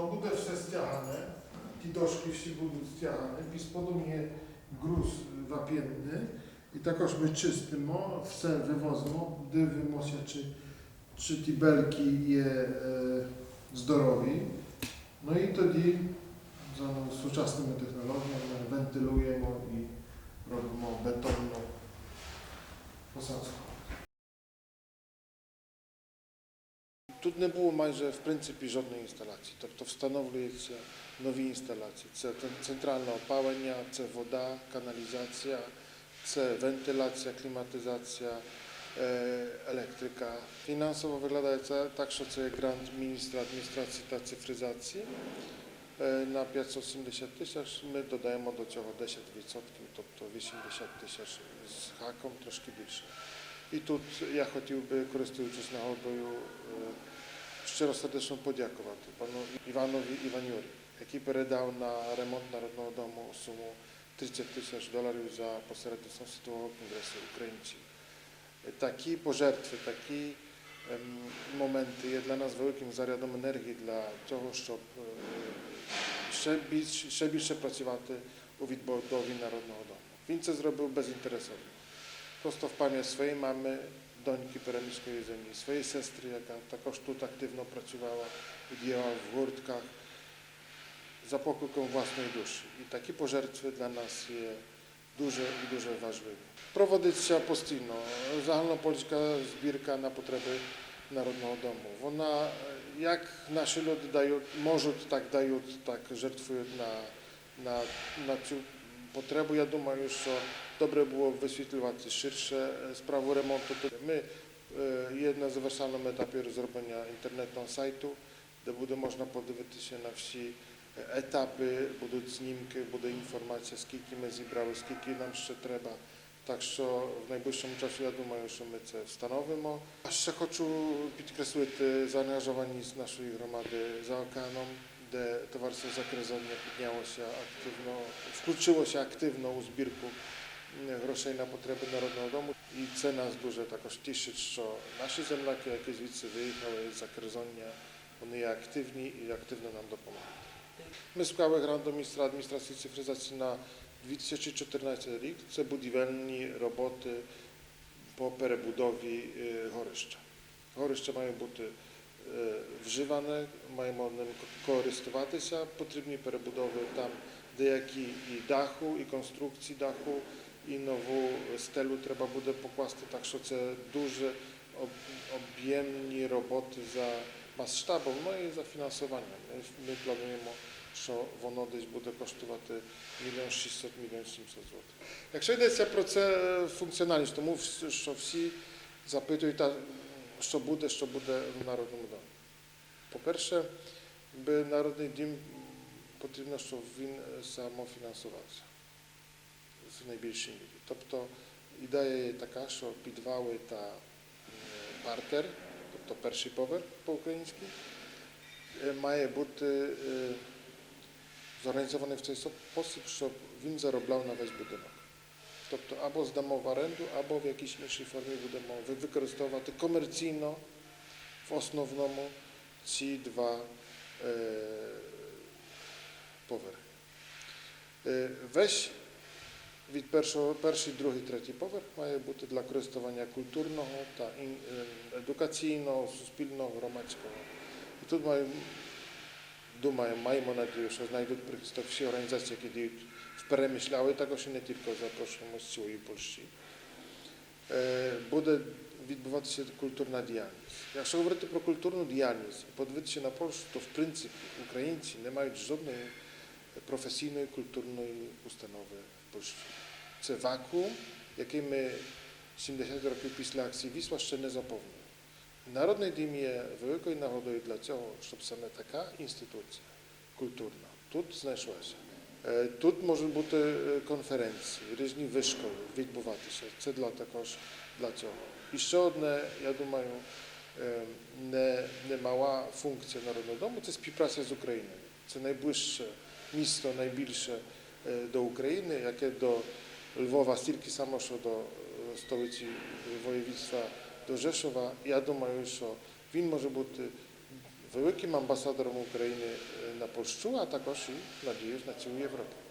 To bude vše stěhané, ty došky vsi budou stěhané, bispodobně gruz wapienny i takoż my czystymo, wse wywozmo, gdy wymosie czy, te belki je e, zdorowi. No i wtedy za współczesnymi technologiami wentyluje Тут не було майже в принципі жодної інсталяції. Тобто встановлюється нові інсталяції. Це центральне опалення, це вода, каналізація, це вентиляція, кліматизація, elektryka. Finansowo wygląda to tak, że to jest grant ministra administracji ta cyfryzacji e, na 580 tysięcy. My dodajemy do tego 10%, тобто 80 tysięcy z haką, troszkę więcej. I tu ja chciałbym, korzystując z nagodою, e, Щиросердечно подякувати пану Іванові Іванюрі, який передав на ремонт народного дому суму 30 тисяч доларів за посередництвом Світового конгресу українців. Такі пожертви, такі моменти є для нас великим зарядом енергії для того, щоб ще більше, ще більше працювати у відбудові народного дому. Він це зробив безінтересовно. Просто в пам'ять своєї мами dońki Peremyskiej Jedzeni, swojej sestry, jaka takoż tu aktywno pracowała, udjęła w górtkach za pokuką własnej duszy. I takie pożertwy dla nas je duże i duże ważne. Prowodycja postilno, zahálnopolska zbierka na potrzeby Narodnego Domu. Ona, jak naši lud dają, może tak dają, tak żertwują na, na, na potrzeby. Ja думаю, że dobre było wyświetlować szersze e, sprawę remontu. My e, jedna z zawieszonym etapie rozrobienia internetu sajtu, gdzie będzie można podziwić się na wszystkie etapy, będą zdjęcia, będzie informacje, z kim my zebrały, z kim nam jeszcze trzeba. Tak że w najbliższym czasie, ja думаю, już my to wstanowimy. A jeszcze chcę podkreślić zaangażowanie z naszej gromady za okanem gde Towarzystwo Zakrezowne podniało się aktywno, wkluczyło się aktywno u zbirku hrošej mm, na potrzeby narodnego domu i cena zduže takož tiešiť, čo naši zemľaky, aké zvíci wyjechały z Krzonia, oni je aktywni i aktywno nam dopomagają. My skłałych ran do ministra administracji cyfryzacji na 2014 rok це budowelni roboty po przebudowie Горище. Горище mają buty вживане, маємо ним користуватися. Потрібні перебудови там деякі і даху, і конструкції даху, і нову стелю треба буде покласти. Так що це дуже об'ємні роботи за масштабом, ну і за фінансуванням. Ми плануємо. Що воно десь буде коштувати 1 600 мільйон 700 злотих. Якщо йдеться про це функціональність, тому що всі запитують, що буде, що буде в Народному домі. По-перше, би Народний дім потрібно, щоб він самофінансувався в найбільшій мірі. Тобто ідея є така, що підвали та партер, тобто перший поверх по-українськи, має бути зорганізований в цей спосіб, щоб він заробляв на весь будинок. Тобто або здамо в оренду, або в якійсь іншій формі будемо використовувати комерційно в основному ці два е, поверхи. Е, весь від першого, перший, другий, третій поверх має бути для користування культурного та е, едукаційного, суспільного, громадського. І тут має думаем, маємо надію, що знайдуть прихисток всі організації, які діють в Перемишляви, також і не тільки запрошуємо з цілої Польщі. Буде відбуватися культурна діяльність. Якщо говорити про культурну діяльність і подивитися на Польщу, то в принципі українці не мають жодної професійної культурної установи в Польщі. Це вакуум, який ми 70 років після акції Вісла ще не заповнили. Narodne dymie wielkiej nagrody dla tego, żeby same taka instytucja kulturalna. Tutaj znajdowała się. E, tu może być e, konferencje, różni wyszkoły, wydbywać się. Co dla takoż dla tego. I jeszcze jedna, ja думаю, nie, mała funkcja Narodowego Domu, to jest współpraca z Ukrainą. To najbliższe miasto, najbliższe e, do Ukrainy, jakie do Lwowa, tylko samo, do stolicy województwa do Rzeszowa, ja do Mariusza. Він може бути великим амбасадором України на Польщу, а також і надіюсь на цілу Європу.